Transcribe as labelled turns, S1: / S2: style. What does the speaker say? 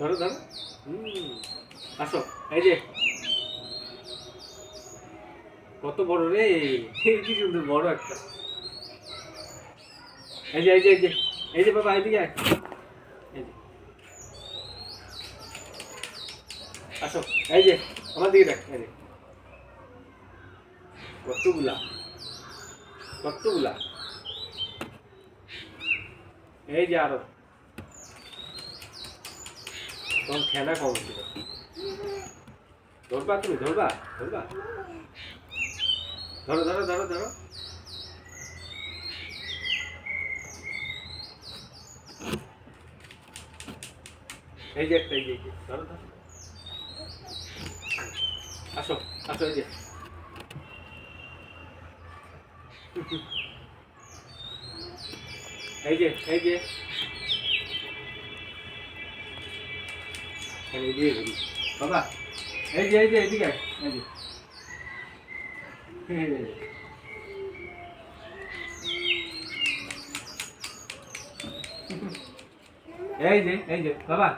S1: ধরো ধরো। হুম, আসো, এই যে। কত বড় রে, কি সুন্দর বড় একটা। এই যে এই যে এই যে এই যে বাবা যে। আসো, এই যে, আমার দিকে দেখ, এই যে। কতগুলা কতগুলা। এই যে আরও। তখন খেলা কম ছিল। ধরবা তুমি, ধরবা ধরবা। ধরো ধরো ধরো ধরো। এই যে একটা এই যে, ধরো ধরো। আসো আসো, এই যে। এই যে এই যে। যে ঘুরি। বাবা, এই যে এই যে, এদিকে এই যে। এই যে এই যে, বাবা।